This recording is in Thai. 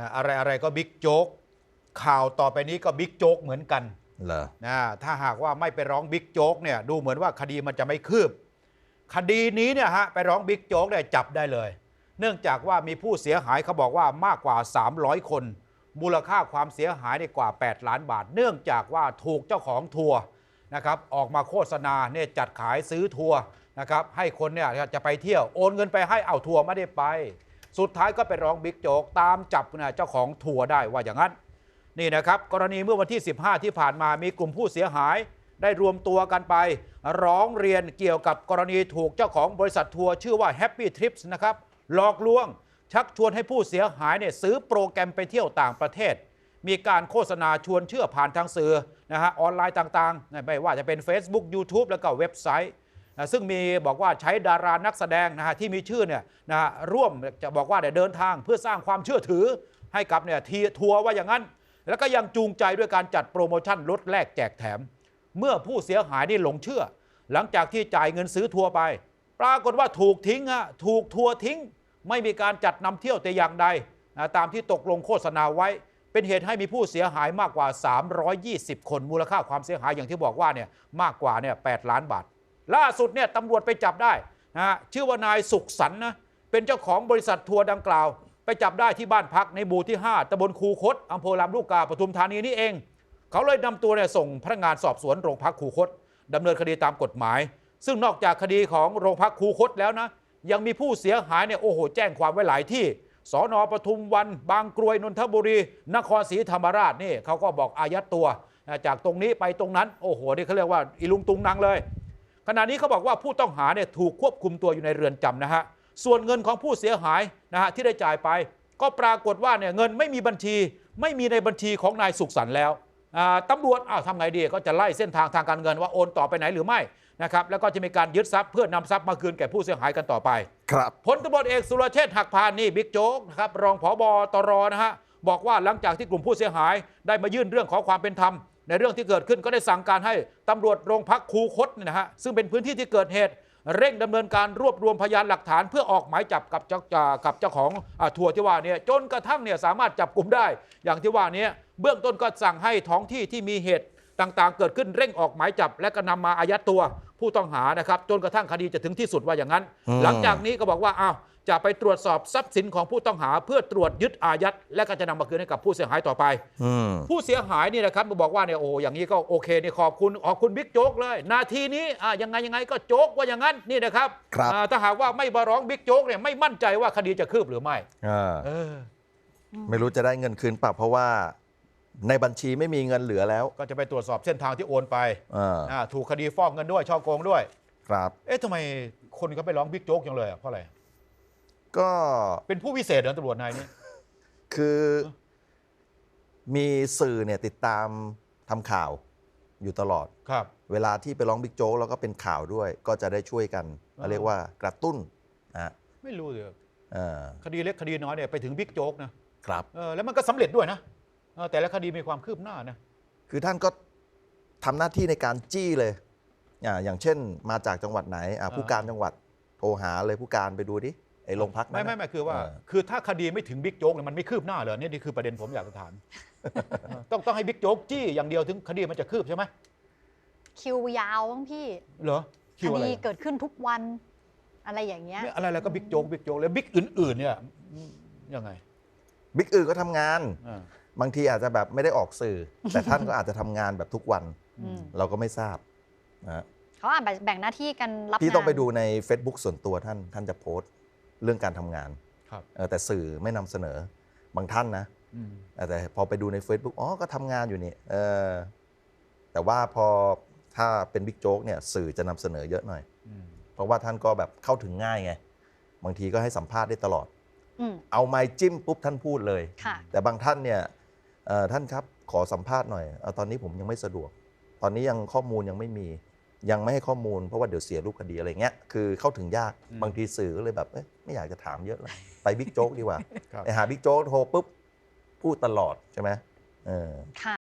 นะอะไรอะไรก็บิ๊กโจ๊กข่าวต่อไปนี้ก็บิ๊กโจ๊กเหมือนกันเหรอนะถ้าหากว่าไม่ไปร้องบิ๊กโจ๊กเนี่ยดูเหมือนว่าคดีมันจะไม่คืบ คดีนี้เนี่ยฮะไปร้องบิ๊กโจ๊กเนี่ยจับได้เลย เนื่องจากว่ามีผู้เสียหายเขาบอกว่ามากกว่า 300 คน มูลค่าความเสียหายในกว่า 8 ล้านบาท เนื่องจากว่าถูกเจ้าของทัวร์นะครับออกมาโฆษณาเนี่ยจัดขายซื้อทัวร์นะครับให้คนเนี่ยจะไปเที่ยวโอนเงินไปให้เอาทัวร์ไม่ได้ไป สุดท้ายก็ไปร้องบิ๊กโจ๊กตามจับนะเจ้าของทัวร์ได้ว่าอย่างนั้น นี่นะครับ กรณีเมื่อวันที่ 15 ที่ผ่านมามีกลุ่มผู้เสียหาย ได้รวมตัวกันไป ร้องเรียนเกี่ยวกับกรณีถูกเจ้าของบริษัททัวร์ชื่อว่า Happy Trips นะครับหลอกลวง ชักชวนให้ผู้เสียหายเนี่ยซื้อโปรแกรมไปเที่ยวต่างประเทศ มีการโฆษณาชวนเชื่อผ่านทางสื่อนะฮะออนไลน์ต่างๆ ไม่ว่าจะเป็น Facebook YouTube แล้วก็เว็บไซต์ ซึ่งมีบอกว่าใช้ดารานักแสดงนะฮะที่มีชื่อเนี่ยนะฮะร่วมจะบอกว่าเนี่ยเดินทางเพื่อสร้างความเชื่อถือให้กับเนี่ยทีทัวร์ว่าอย่างนั้น แล้วก็ยังจูงใจด้วยการจัดโปรโมชั่นลดแลกแจกแถม เมื่อผู้เสียหายนี่หลงเชื่อ หลังจากที่จ่ายเงินซื้อทัวร์ไป ปรากฏว่าถูกทิ้งอะถูกทัวร์ทิ้ง ไม่มีการจัดนำเที่ยวแต่อย่างใดนะตามที่ตกลงโฆษณาไว้ เป็นเหตุให้มีผู้เสียหายมากกว่า 320 คนมูลค่าความเสียหายอย่างที่บอกว่าเนี่ยมากกว่าเนี่ย8ล้านบาท ล่าสุดเนี่ยตำรวจไปจับได้นะฮะชื่อว่านายสุขสันนะเป็นเจ้าของบริษัททัวร์ดังกล่าว ไปจับได้ที่บ้านพักในหมู่ที่ 5ตำบลคูคตอำเภอลำลูกกาปทุมธานีนี่เอง เขาเลยนำตัวเนี่ยส่งพนักงานสอบสวนโรงพักคูคตดำเนินคดีตามกฎหมาย ซึ่งนอกจากคดีของโรงพักคูคตแล้วนะยังมีผู้เสียหายเนี่ยโอ้โหแจ้งความไว้หลายที่สอนอปทุมวัน บางกรวยนนทบุรี นครศรีธรรมราชนี่เขาก็บอกอายัดตัว จากตรงนี้ไปตรงนั้น โอ้โห นี่เขาเรียกว่า อีลุงตุงนังเลย ขณะนี้เขาบอกว่าผู้ต้องหาเนี่ยถูกควบคุมตัวอยู่ในเรือนจำนะฮะส่วนเงินของผู้เสียหายนะฮะที่ได้จ่ายไป ก็ปรากฏว่าเนี่ยเงินไม่มีบัญชี ไม่มีในบัญชีของนายสุขสันต์แล้วอ่าตำรวจอ้าวทำไงดีก็จะไล่เส้นทางทางการเงินว่าโอนต่อไปไหนหรือไม่นะครับแล้วก็จะมีการยึดทรัพย์เพื่อนำทรัพย์มาคืนแก่ผู้เสียหายกันต่อไปครับพลตำรวจเอกสุรเชษฐ์หักพานนี่บิ๊กโจ๊กนะครับรองผบตรนะฮะบอกว่าหลังจากที่กลุ่มผู้เสียหายได้มายื่นเรื่องขอความเป็นธรรม ในเรื่องที่เกิดขึ้นก็ได้สั่งการให้ตำรวจโรงพักคูคตเนี่ยนะฮะซึ่งเป็นพื้นที่ที่เกิดเหตุ เร่งดำเนินการรวบรวมพยานหลักฐาน เพื่อออกหมายจับกับเจ้ากับเจ้าของอ่าทัวร์ที่ว่าเนี่ยจนกระทั่งเนี่ยสามารถจับกลุ่มได้ อย่างที่ว่านี้เบื้องต้นก็สั่งให้ท้องที่ที่มีเหตุต่างๆ เกิดขึ้นเร่งออกหมายจับ และก็นำมาอายัดตัวผู้ต้องหานะครับจนกระทั่งคดีจะถึงที่สุดว่าอย่างนั้นอืมหลังจากนี้ก็บอกว่าอ้าว จะไปตรวจสอบทรัพย์สินของผู้ต้องหาเพื่อตรวจยึดอายัดและก็จะนำมาคืนให้กับผู้เสียหายต่อไปอืมผู้เสียหายนี่นะครับบอกว่าเนี่ยโอ้อย่างนี้ก็โอเคนี่ขอบคุณขอบคุณบิ๊กโจ๊กเลย นาทีนี้อ่ายังไงยังไงก็โจ๊กว่าอย่างนั้นนี่นะครับครับอ่าถ้าหากว่าไม่มาร้องบิ๊กโจ๊กเนี่ยไม่มั่นใจว่าคดีจะคืบหรือไม่อ่าเออไม่รู้จะได้เงินคืนเปล่าเพราะว่าในบัญชีไม่มีเงินเหลือแล้ว ก็จะไปตรวจสอบเส้นทางที่โอนไปอ่าอ่าถูกคดีฟอกเงินด้วยช่อโกงด้วย ครับ เอ๊ะทำไมคนเขาไปร้องบิ๊กโจ๊กจังเลยอะเพราะอะไร ก็เป็นผู้วิเศษเหรอตำรวจนายนี้ คือมีสื่อเนี่ยติดตามทำข่าวอยู่ตลอด ครับ เวลาที่ไปร้องบิ๊กโจ๊กแล้วก็เป็นข่าวด้วย ก็จะได้ช่วยกันอ๋อ เรียกว่ากระตุ้นนะฮะไม่รู้เลยเออคดีเล็กคดีน้อยเนี่ยไปถึงบิ๊กโจ๊กนะครับ เออแล้วมันก็สำเร็จด้วยนะเออแต่ละคดีมีความคืบหน้านะ คือท่านก็ทำหน้าที่ในการจี้เลยอ่าอย่างเช่นมาจากจังหวัดไหนอ่าผู้การจังหวัดโทรหาเลยผู้การไปดูดิไอ้โรงพักนั้นไม่น่ะ ไม่ไม่คือว่าเออคือถ้าคดีไม่ถึงบิ๊กโจ๊กเนี่ยมันไม่คืบหน้าเลยนี่นี่คือประเด็นผมอยากจะถามเออต้องต้องให้บิ๊กโจ๊กจี้อย่างเดียวถึงคดีมันจะคืบใช่ไหมคิวยาวบ้างพี่เหรอคิวคอะไรดีเกิดขึ้นทุกวัน อะไรอย่างเงี้ย เนี่ยอะไรอะไรก็บิ๊กโจ๊กบิ๊กโจ๊กแล้วบิ๊กอื่น ๆ เนี่ยยังไงบิ๊กอื่นก็ทำงาน อ่าบางทีอาจจะแบบไม่ได้ออกสื่อ แต่ท่านก็อาจจะทำงานแบบทุกวัน อืม เราก็ไม่ทราบนะฮะเขาอาจแบ่งหน้าที่กันรับพี่ต้องงานไปดูใน Facebook ส่วนตัวท่านท่านจะโพสต์ เรื่องการทำงานครับเออแต่สื่อไม่นำเสนอบางท่านนะอืมแต่พอไปดูใน Facebook อ๋อก็ทำงานอยู่นี่เออแต่ว่าพอถ้าเป็นบิ๊กโจ๊กเนี่ยสื่อจะนำเสนอเยอะหน่อย อืมเพราะว่าท่านก็แบบเข้าถึงง่ายไง บางทีก็ให้สัมภาษณ์ได้ตลอด อืมเอาไม้จิ้มปุ๊บท่านพูดเลย ค่ะ แต่บางท่านเนี่ยเอ่อท่านครับขอสัมภาษณ์หน่อยเออตอนนี้ผมยังไม่สะดวก ตอนนี้ยังข้อมูลยังไม่มี ยังไม่ให้ข้อมูลเพราะว่าเดี๋ยวเสียรูปคดีอะไรเงี้ยคือเข้าถึงยากบางทีสื่อก็เลยแบบเอ้ยไม่อยากจะถามเยอะเลยไปบิ๊กโจ๊กดีกว่าครับไปหาบิ๊กโจ๊กโทรปุ๊บพูดตลอดใช่ไหมเออค่ะ